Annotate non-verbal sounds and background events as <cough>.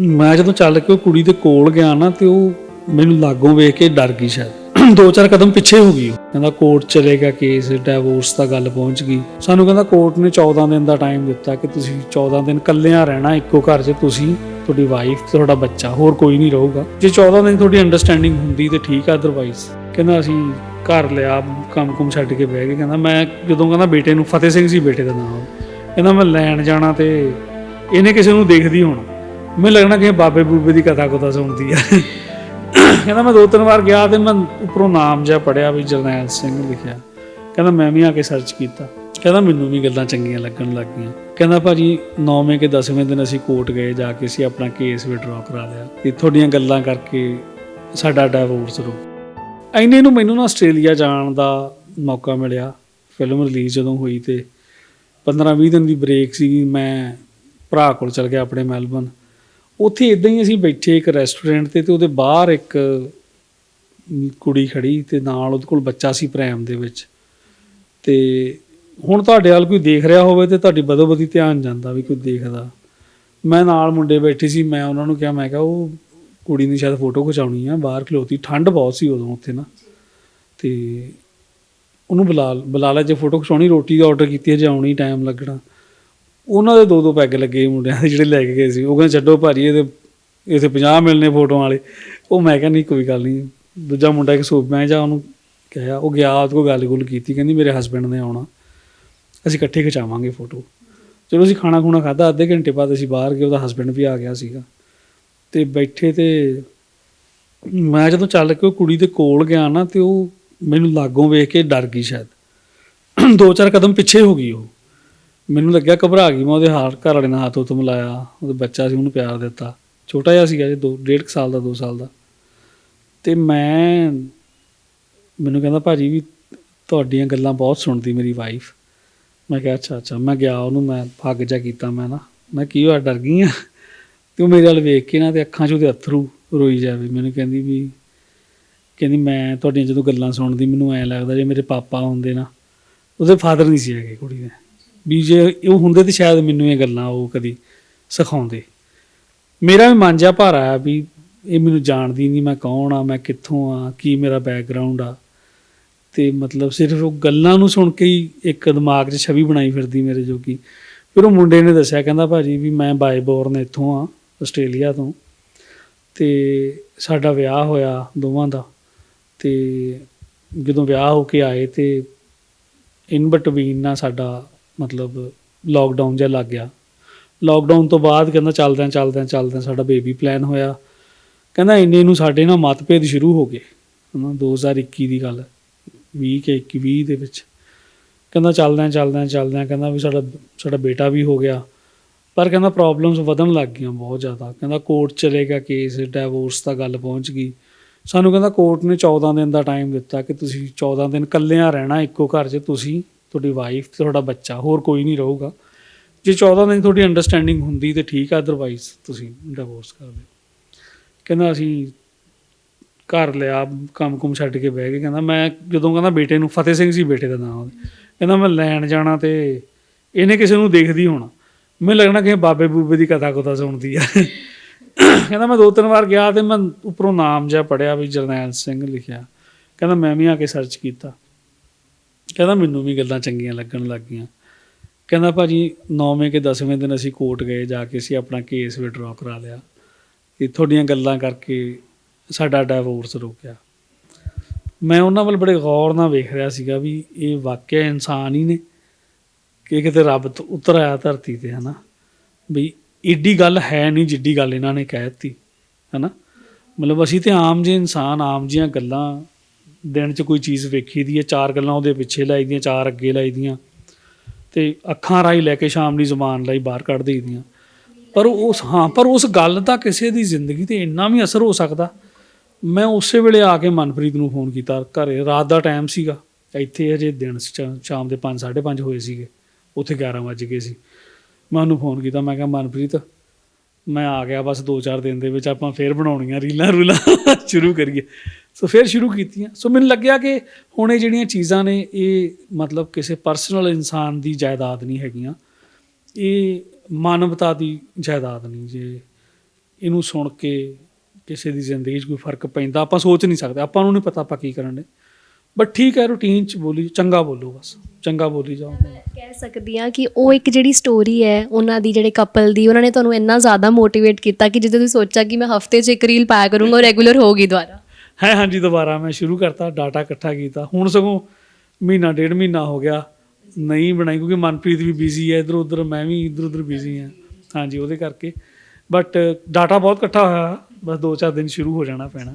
ਮੈਂ ਜਦੋਂ ਚੱਲ ਕੇ ਉਹ ਕੁੜੀ ਦੇ ਕੋਲ ਗਿਆ ਨਾ ਤੇ ਉਹ ਮੈਨੂੰ ਲਾਗੋਂ ਵੇਖ ਕੇ ਡਰ ਗਈ ਸ਼ਾਇਦ। <clears throat> ਦੋ ਚਾਰ ਕਦਮ ਪਿੱਛੇ ਹੋ ਗਈ ਉਹ। ਕਹਿੰਦਾ ਕੋਰਟ ਚਲੇਗਾ ਕੇਸ ਡਿਵੋਰਸ ਦਾ ਗੱਲ ਪਹੁੰਚ ਗਈ। ਸਾਨੂੰ ਕਹਿੰਦਾ ਕੋਰਟ ਨੇ 14 ਦਿਨ ਦਾ ਟਾਈਮ ਦਿੱਤਾ ਕਿ ਤੁਸੀਂ 14 ਦਿਨ ਇਕੱਲਿਆਂ ਰਹਿਣਾ, ਇੱਕੋ ਘਰ 'ਚ ਤੁਸੀਂ, ਤੁਹਾਡੀ ਵਾਈਫ ਤੁਹਾਡਾ ਬੱਚਾ, ਹੋਰ ਕੋਈ ਨਹੀਂ ਰਹੂਗਾ। ਜੇ 14 ਦਿਨ ਤੁਹਾਡੀ ਅੰਡਰਸਟੈਂਡਿੰਗ ਹੁੰਦੀ ਤੇ ਠੀਕ ਆ ਅਦਰਵਾਈਜ਼ ਕਹਿੰਦਾ ਅਸੀਂ ਘਰ ਲਿਆ ਕੰਮ ਕੁਮ ਛੱਡ ਕੇ ਬਹਿ ਗਏ। ਕਹਿੰਦਾ ਮੈਂ ਜਦੋਂ ਕਹਿੰਦਾ ਬੇਟੇ ਨੂੰ, ਫਤਿਹ ਸਿੰਘ ਸੀ ਬੇਟੇ ਦਾ ਨਾਮ। ਕਹਿੰਦਾ ਮੈਂ ਲੈਣ ਜਾਣਾ ਤੇ ਇਹਨੇ ਕਿਸੇ ਨੂੰ ਦੇਖਦੀ ਹੋਣਾ। ਮੈਨੂੰ ਲੱਗਣਾ ਕਿ ਬਾਬੇ ਬੂਬੇ ਦੀ ਕਥਾ ਕੋਤਾ ਸੁਣਦੀ ਆ। ਕਹਿੰਦਾ ਮੈਂ ਦੋ ਤਿੰਨ ਵਾਰ ਗਿਆ ਤੇ ਮੈਂ ਉੱਪਰੋਂ ਨਾਮ ਜਿਹਾ ਪੜਿਆ ਵੀ ਜਰਨੈਲ ਸਿੰਘ ਲਿਖਿਆ। ਕਹਿੰਦਾ ਮੈਂ ਵੀ ਆ ਕੇ ਸਰਚ ਕੀਤਾ। ਕਹਿੰਦਾ ਮੈਨੂੰ ਵੀ ਗੱਲਾਂ ਚੰਗੀਆਂ ਲੱਗਣ ਲੱਗ ਗਈਆਂ। ਕਹਿੰਦਾ ਭਾਜੀ 9ਵੇਂ ਕੇ 10ਵੇਂ ਦਿਨ ਅਸੀਂ ਕੋਰਟ ਗਏ, ਜਾ ਕੇ ਅਸੀਂ ਆਪਣਾ ਕੇਸ ਵਿਡਰਾ ਕਰਾ ਲਿਆ। ਤੇ ਤੁਹਾਡੀਆਂ ਗੱਲਾਂ ਕਰਕੇ ਸਾਡਾ ਡਿਵੋਰਸ ਰੋ ਐਨੇ ਨੂੰ ਮੈਨੂੰ ਨਾ ਆਸਟ੍ਰੇਲੀਆ ਜਾਣ ਦਾ ਮੌਕਾ ਮਿਲਿਆ। ਫਿਲਮ ਰਿਲੀਜ਼ ਜਦੋਂ ਹੋਈ ਤੇ 15-20 ਦਿਨ ਦੀ ਬ੍ਰੇਕ ਸੀ ਮੈਂ ਭਰਾ ਕੋਲ ਚਲ ਗਿਆ ਆਪਣੇ ਮੈਲਬਨ ਉੱਥੇ ਇਦਾਂ ਹੀ ਅਸੀਂ ਬੈਠੇ ਇੱਕ ਰੈਸਟੋਰੈਂਟ ਤੇ ਤੇ ਉਹਦੇ ਬਾਹਰ ਇੱਕ ਕੁੜੀ ਖੜੀ ਤੇ ਨਾਲ ਉਹਦੇ ਕੋਲ ਬੱਚਾ ਸੀ ਪ੍ਰੈਮ ਦੇ ਵਿੱਚ। ਤੇ ਹੁਣ ਤੁਹਾਡੇ ਵੱਲ ਕੋਈ ਦੇਖ ਰਿਹਾ ਹੋਵੇ ਤੇ ਤੁਹਾਡੀ ਬਦੋ ਬਦੀ ਧਿਆਨ ਜਾਂਦਾ ਵੀ ਕੋਈ ਦੇਖਦਾ। ਮੈਂ ਨਾਲ ਮੁੰਡੇ ਬੈਠੇ ਸੀ, ਮੈਂ ਉਹਨਾਂ ਨੂੰ ਕਿਹਾ, ਮੈਂ ਕਿਹਾ, ਉਹ ਕੁੜੀ ਦੀ ਸ਼ਾਇਦ ਫੋਟੋ ਖਿਚਾਉਣੀ ਆ, ਬਾਹਰ ਖਲੋਤੀ, ਠੰਡ ਬਹੁਤ ਸੀ ਉਦੋਂ ਉੱਥੇ ਨਾ। ਤੇ ਉਹਨੂੰ ਬੁਲਾ ਬੁਲਾ ਲੈ ਜੇ ਫੋਟੋ ਖਿਚਾਉਣੀ, ਰੋਟੀ ਦਾ ਆਰਡਰ ਕੀਤੀ ਹੈ ਜੇ ਆਉਣੀ ਟਾਈਮ ਲੱਗਣਾ। ਉਹਨਾਂ ਦੇ ਦੋ ਦੋ ਪੈਗ ਲੱਗੇ ਮੁੰਡਿਆਂ ਦੇ ਜਿਹੜੇ ਲੈ ਕੇ ਗਏ ਸੀ। ਉਹ ਕਹਿੰਦੇ, ਛੱਡੋ ਭਾਜੀ ਇਹਦੇ ਇਥੇ 50 ਮਿਲਨੇ ਫੋਟੋਆਂ ਵਾਲੇ। ਉਹ ਮੈਂ ਕਿਹਾ, ਨਹੀਂ, ਕੋਈ ਗੱਲ ਨਹੀਂ। ਦੂਜਾ ਮੁੰਡਾ ਇੱਕ ਸੂਪ ਮੈਂ ਜਾ ਉਹਨੂੰ ਕਿਹਾ, ਉਹ ਗਿਆ, ਉਹਦੇ ਕੋਲ ਗੱਲ ਗੁੱਲ ਕੀਤੀ, ਕਹਿੰਦੀ, ਮੇਰੇ ਹਸਬੰਡ ਨੇ ਆਉਣਾ। ਅਸੀਂ ਇਕੱਠੇ ਖਿਚਾਵਾਂਗੇ ਫੋਟੋ ਚਲੋ, ਅਸੀਂ ਖਾਣਾ ਖੂਣਾ ਖਾਦਾ ਅੱਧੇ ਘੰਟੇ ਬਾਅਦ ਅਸੀਂ ਬਾਹਰ ਗਏ, ਉਹਦਾ ਹਸਬੰਡ ਵੀ ਆ ਗਿਆ ਸੀਗਾ। ਤੇ ਬੈਠੇ ਤੇ ਮੈਂ ਜਦੋਂ ਚੱਲ ਕੇ ਉਹ ਕੁੜੀ ਦੇ ਕੋਲ ਗਿਆ ਨਾ, ਤੇ ਉਹ ਮੈਨੂੰ ਲਾਗੋਂ ਵੇਖ ਕੇ ਡਰ ਗਈ ਸ਼ਾਇਦ। ਦੋ ਚਾਰ ਕਦਮ ਪਿੱਛੇ ਹੋ ਗਈ ਉਹ। ਮੈਨੂੰ ਲੱਗਿਆ ਘਬਰਾ ਗਈ ਮੈਂ ਉਹਦੇ ਹਾਰ ਘਰ ਵਾਲੇ ਨਾਲ ਹੱਥ ਹੁੱਥ ਮਿਲਾਇਆ, ਉਹਦਾ ਬੱਚਾ ਸੀ, ਉਹਨੂੰ ਪਿਆਰ ਦਿੱਤਾ। ਛੋਟਾ ਜਿਹਾ ਸੀਗਾ ਜੇ, ਦੋ, ਡੇਢ ਕੁ ਸਾਲ ਦਾ 2 ਸਾਲ ਦਾ। ਤੇ ਮੈਂ, ਮੈਨੂੰ ਕਹਿੰਦਾ ਭਾਜੀ ਵੀ ਤੁਹਾਡੀਆਂ ਗੱਲਾਂ ਬਹੁਤ ਸੁਣਦੀ ਮੇਰੀ ਵਾਈਫ ਮੈਂ ਕਿਹਾ, ਅੱਛਾ ਅੱਛਾ, ਮੈਂ ਗਿਆ ਉਹਨੂੰ, ਮੈਂ ਫੱਗ ਜਾ ਕੀਤਾ, ਮੈਂ ਨਾ, ਮੈਂ ਕੀ ਹੋਇਆ, ਡਰ ਗਈ ਆ? ਤੇ ਉਹ ਮੇਰੇ ਵੱਲ ਵੇਖ ਕੇ ਨਾ ਤੇ ਅੱਖਾਂ 'ਚ ਉਹਦੇ ਅਥਰੂ ਰੋਈ ਜਾਵੇ। ਮੈਨੂੰ ਕਹਿੰਦੀ ਵੀ, ਕਹਿੰਦੀ ਮੈਂ ਤੁਹਾਡੀਆਂ ਜਦੋਂ ਗੱਲਾਂ ਸੁਣਦੀ, ਮੈਨੂੰ ਐਂ ਲੱਗਦਾ ਜੇ ਮੇਰੇ ਪਾਪਾ ਹੁੰਦੇ ਨਾ, ਉਹਦੇ ਫਾਦਰ ਨਹੀਂ ਸੀ ਹੈਗੇ ਕੁੜੀ ਦੇ। ਵੀ ਜੇ ਉਹ ਹੁੰਦੇ ਤੇ ਸ਼ਾਇਦ ਮੈਨੂੰ ਇਹ ਗੱਲਾਂ ਉਹ ਕਦੀ ਸਿਖਾਉਂਦੇ। ਮੇਰਾ ਵੀ ਮਨ ਜਿਹਾ ਭਾਰਾ ਆ ਵੀ ਇਹ ਮੈਨੂੰ ਜਾਣਦੀ ਨਹੀਂ ਮੈਂ ਕੌਣ ਆ, ਮੈਂ ਕਿੱਥੋਂ ਆ, ਕੀ ਮੇਰਾ ਬੈਕਗ੍ਰਾਉਂਡ ਆ। ਤੇ ਮਤਲਬ ਸਿਰਫ ਉਹ ਗੱਲਾਂ ਨੂੰ ਸੁਣ ਕੇ ਹੀ ਇੱਕ ਦਿਮਾਗ 'ਚ ਛਵੀ ਬਣਾਈ ਫਿਰਦੀ ਮੇਰੇ ਜੋਗੀ ਫਿਰ ਉਹ ਮੁੰਡੇ ਨੇ ਦੱਸਿਆ, ਕਹਿੰਦਾ ਭਾਜੀ ਵੀ ਮੈਂ ਬਾਈ ਬੋਰਨ ਇੱਥੋਂ ਆ, ਆਸਟ੍ਰੇਲੀਆ ਤੋਂ। ਤੇ ਸਾਡਾ ਵਿਆਹ ਹੋਇਆ ਦੋਵਾਂ ਦਾ। ਤੇ ਜਦੋਂ ਵਿਆਹ ਹੋ ਕੇ ਆਏ ਤੇ ਇਨ ਬਟਵੀਨ ਨਾ ਸਾਡਾ ਮਤਲਬ ਲੋਕਡਾਊਨ ਜਿਹਾ ਲੱਗ ਗਿਆ। ਲੋਕਡਾਊਨ ਤੋਂ ਬਾਅਦ ਕਹਿੰਦਾ ਚੱਲਦਿਆਂ ਚੱਲਦਿਆਂ ਚੱਲਦਿਆਂ ਸਾਡਾ ਬੇਬੀ ਪਲਾਨ ਹੋਇਆ। ਕਹਿੰਦਾ ਇੰਨੇ ਨੂੰ ਸਾਡੇ ਨਾਲ ਮਤਭੇਦ ਸ਼ੁਰੂ ਹੋ ਗਏ। ਹਨਾ 2021 ਦੀ ਗੱਲ 20 ਕੇ 21 ਦੇ ਵਿੱਚ। ਕਹਿੰਦਾ ਚੱਲਦਿਆਂ ਚੱਲਦਿਆਂ ਚੱਲਦਿਆਂ ਕਹਿੰਦਾ ਵੀ ਸਾਡਾ ਸਾਡਾ ਬੇਟਾ ਵੀ ਹੋ ਗਿਆ। ਪਰ ਕਹਿੰਦਾ ਪ੍ਰੋਬਲਮਸ ਵਧਣ ਲੱਗ ਗਈਆਂ ਬਹੁਤ ਜ਼ਿਆਦਾ। ਕਹਿੰਦਾ ਕੋਰਟ ਚਲੇਗਾ ਕੇਸ ਡਿਵੋਰਸ ਦਾ ਗੱਲ ਪਹੁੰਚ ਗਈ। ਸਾਨੂੰ ਕਹਿੰਦਾ ਕੋਰਟ ਨੇ 14 ਦਿਨ ਦਾ ਟਾਈਮ ਦਿੱਤਾ ਕਿ ਤੁਸੀਂ 14 ਦਿਨ ਇਕੱਲਿਆਂ ਰਹਿਣਾ, ਇੱਕੋ ਘਰ 'ਚ ਤੁਸੀਂ ਤੁਹਾਡੀ ਵਾਈਫ ਤੇ ਤੁਹਾਡਾ ਬੱਚਾ, ਹੋਰ ਕੋਈ ਨਹੀਂ ਰਹੂਗਾ। ਜੇ 14 ਦਿਨ ਤੁਹਾਡੀ ਅੰਡਰਸਟੈਂਡਿੰਗ ਹੁੰਦੀ ਤੇ ਠੀਕ ਆ ਅਦਰਵਾਈਜ਼ ਤੁਸੀਂ ਡਿਵੋਰਸ ਕਰ ਦਿਓ। ਕਹਿੰਦਾ ਅਸੀਂ ਘਰ ਲਿਆ ਕੰਮ ਕੁਮ ਛੱਡ ਕੇ ਬਹਿ ਗਏ। ਕਹਿੰਦਾ ਮੈਂ ਜਦੋਂ ਕਹਿੰਦਾ ਬੇਟੇ ਨੂੰ, ਫਤਿਹ ਸਿੰਘ ਸੀ ਬੇਟੇ ਦਾ ਨਾਮ ਕਹਿੰਦਾ ਮੈਂ ਲੈਣ ਜਾਣਾ ਤੇ ਇਹਨੇ ਕਿਸੇ ਨੂੰ ਦੇਖਦੀ ਹੋਣਾ। ਮੈਨੂੰ ਲੱਗਣਾ ਕਿ ਬਾਬੇ ਬੂਬੇ ਦੀ ਕਥਾ ਕੋਤਾ ਸੁਣਦੀ ਆ। ਕਹਿੰਦਾ ਮੈਂ ਦੋ ਤਿੰਨ ਵਾਰ ਗਿਆ ਤੇ ਮੈਂ ਉੱਪਰੋਂ ਨਾਮ ਜਿਹਾ ਪੜਿਆ ਵੀ ਜਰਨੈਲ ਸਿੰਘ ਲਿਖਿਆ। ਕਹਿੰਦਾ ਮੈਂ ਵੀ ਆ ਕੇ ਸਰਚ ਕੀਤਾ। ਕਹਿੰਦਾ ਮੈਨੂੰ ਵੀ ਗੱਲਾਂ ਚੰਗੀਆਂ ਲੱਗਣ ਲੱਗ ਗਈਆਂ। ਕਹਿੰਦਾ ਭਾਜੀ 9ਵੇਂ ਕੇ 10ਵੇਂ ਦਿਨ ਅਸੀਂ ਕੋਰਟ ਗਏ, ਜਾ ਕੇ ਅਸੀਂ ਆਪਣਾ ਕੇਸ ਵਿਡਰਾ ਕਰਾ ਲਿਆ। ਤੇ ਤੁਹਾਡੀਆਂ ਗੱਲਾਂ ਕਰਕੇ ਸਾਡਾ ਡਿਵੋਰਸ ਰੁਕਿਆ। ਮੈਂ ਉਹਨਾਂ ਵੱਲ ਬੜੇ ਗੌਰ ਨਾਲ ਵੇਖ ਰਿਹਾ ਸੀਗਾ ਵੀ ਇਹ ਵਾਕਿਆ ਇਨਸਾਨ ਹੀ ਨੇ ਕਿ ਕਿਤੇ ਰੱਬ ਤੋਂ ਉਤਰ ਆਇਆ ਧਰਤੀ ਤੇ, ਹਨਾ? ਵੀ ਏਡੀ ਗੱਲ ਹੈ ਨਹੀਂ ਜਿੱਡੀ ਗੱਲ ਇਹਨਾਂ ਨੇ ਕਹਿ ਦਿੱਤੀ, ਹਨਾ? ਮਤਲਬ ਅਸੀਂ ਤੇ ਆਮ ਜਿਹੇ ਇਨਸਾਨ, ਆਮ ਜੀਆਂ ਗੱਲਾਂ ਦਿਨ 'ਚ ਕੋਈ ਚੀਜ਼ ਵੇਖੀ ਦੀ ਹੈ, ਚਾਰ ਗੱਲਾਂ ਉਹਦੇ ਪਿੱਛੇ ਲਾਈ ਦੀਆਂ, ਚਾਰ ਅੱਗੇ ਲਾਈ ਦੀਆਂ। ਤੇ ਅੱਖਾਂ ਰਾਹੀਂ ਲੈ ਕੇ ਸ਼ਾਮ ਦੀ ਜ਼ੁਬਾਨ ਲਈ, ਬਾਹਰ ਕੱਢ ਦੇਈ ਦੀਆਂ। ਪਰ ਉਸ, ਹਾਂ, ਪਰ ਉਸ ਗੱਲ ਦਾ ਕਿਸੇ ਦੀ ਜ਼ਿੰਦਗੀ ਤੇ ਇੰਨਾ ਵੀ ਅਸਰ ਹੋ ਸਕਦਾ। ਮੈਂ ਉਸੇ ਵੇਲੇ ਆ ਕੇ ਮਨਪ੍ਰੀਤ ਨੂੰ ਫੋਨ ਕੀਤਾ ਘਰੇ। ਰਾਤ ਦਾ ਟਾਈਮ ਸੀਗਾ। ਇੱਥੇ ਹਜੇ ਦਿਨ ਸ਼ਾਮ ਦੇ 5 5:30 ਹੋਏ ਸੀਗੇ। ਉੱਥੇ 11 ਵਜ ਗਏ ਸੀ। ਮੈਂ ਉਹਨੂੰ ਫੋਨ ਕੀਤਾ, ਮੈਂ ਕਿਹਾ, ਮਨਪ੍ਰੀਤ ਮੈਂ ਆ ਗਿਆ ਬਸ 2-4 ਦਿਨ ਦੇ ਵਿੱਚ ਆਪਾਂ ਫੇਰ ਬਣਾਉਣੀਆਂ ਰੀਲਾਂ, ਰੂਲਾਂ <laughs> ਸ਼ੁਰੂ ਕਰੀਏ। ਸੋ ਫਿਰ ਸ਼ੁਰੂ ਕੀਤੀਆਂ। ਸੋ ਮੈਨੂੰ ਲੱਗਿਆ ਕਿ ਹੁਣ ਇਹ ਜਿਹੜੀਆਂ ਚੀਜ਼ਾਂ ਨੇ, ਇਹ ਮਤਲਬ ਕਿਸੇ ਪਰਸਨਲ ਇਨਸਾਨ ਦੀ ਜਾਇਦਾਦ ਨਹੀਂ ਹੈਗੀਆਂ। ਇਹ ਮਾਨਵਤਾ ਦੀ ਜਾਇਦਾਦ ਨਹੀਂ। ਜੇ ਇਹਨੂੰ ਸੁਣ ਕੇ ਕਿਸੇ ਦੀ ਜ਼ਿੰਦਗੀ 'ਚ ਕੋਈ ਫ਼ਰਕ ਪੈਂਦਾ, ਆਪਾਂ ਸੋਚ ਨਹੀਂ ਸਕਦੇ। ਆਪਾਂ ਨੂੰ ਨਹੀਂ ਪਤਾ ਆਪਾਂ ਕੀ ਕਰਨ ਦੇ। ਬਟ ਠੀਕ ਹੈ ਰੂਟੀਨ 'ਚ ਬੋਲੀ ਚੰਗਾ ਬੋਲੋ ਬਸ ਚੰਗਾ ਬੋਲੀ ਜਾਓ। ਮੈਂ ਕਹਿ ਸਕਦੀ ਹਾਂ ਕਿ ਉਹ ਇੱਕ ਜਿਹੜੀ ਸਟੋਰੀ ਹੈ ਉਹਨਾਂ ਦੀ ਜਿਹੜੇ ਕਪਲ ਦੀ ਉਹਨਾਂ ਨੇ ਤੁਹਾਨੂੰ ਇੰਨਾ ਜ਼ਿਆਦਾ ਮੋਟੀਵੇਟ ਕੀਤਾ ਕਿ ਜਦੋਂ ਤੁਸੀਂ ਸੋਚਿਆ ਕਿ ਮੈਂ ਹਫ਼ਤੇ 'ਚ ਇੱਕ ਰੀਲ ਪਾਇਆ ਕਰੂੰਗਾ ਉਹ ਰੈਗੂਲਰ ਹੋਗੀ ਦੁਬਾਰਾ। ਹੈ ਹਾਂਜੀ ਦੁਬਾਰਾ ਮੈਂ ਸ਼ੁਰੂ ਕਰਤਾ ਡਾਟਾ ਇਕੱਠਾ ਕੀਤਾ। ਹੁਣ ਸਗੋਂ ਮਹੀਨਾ ਡੇਢ ਮਹੀਨਾ ਹੋ ਗਿਆ ਨਹੀਂ ਬਣਾਈ ਕਿਉਂਕਿ ਮਨਪ੍ਰੀਤ ਵੀ ਬਿਜ਼ੀ ਹੈ ਇਧਰ ਉਧਰ ਮੈਂ ਵੀ ਇਧਰ ਉਧਰ ਬਿਜ਼ੀ ਹਾਂ। ਹਾਂਜੀ ਉਹਦੇ ਕਰਕੇ। ਬਟ ਡਾਟਾ ਬਹੁਤ ਇਕੱਠਾ ਹੋਇਆ ਬਸ 2-4 ਦਿਨ ਸ਼ੁਰੂ ਹੋ ਜਾਣਾ ਪੈਣਾ।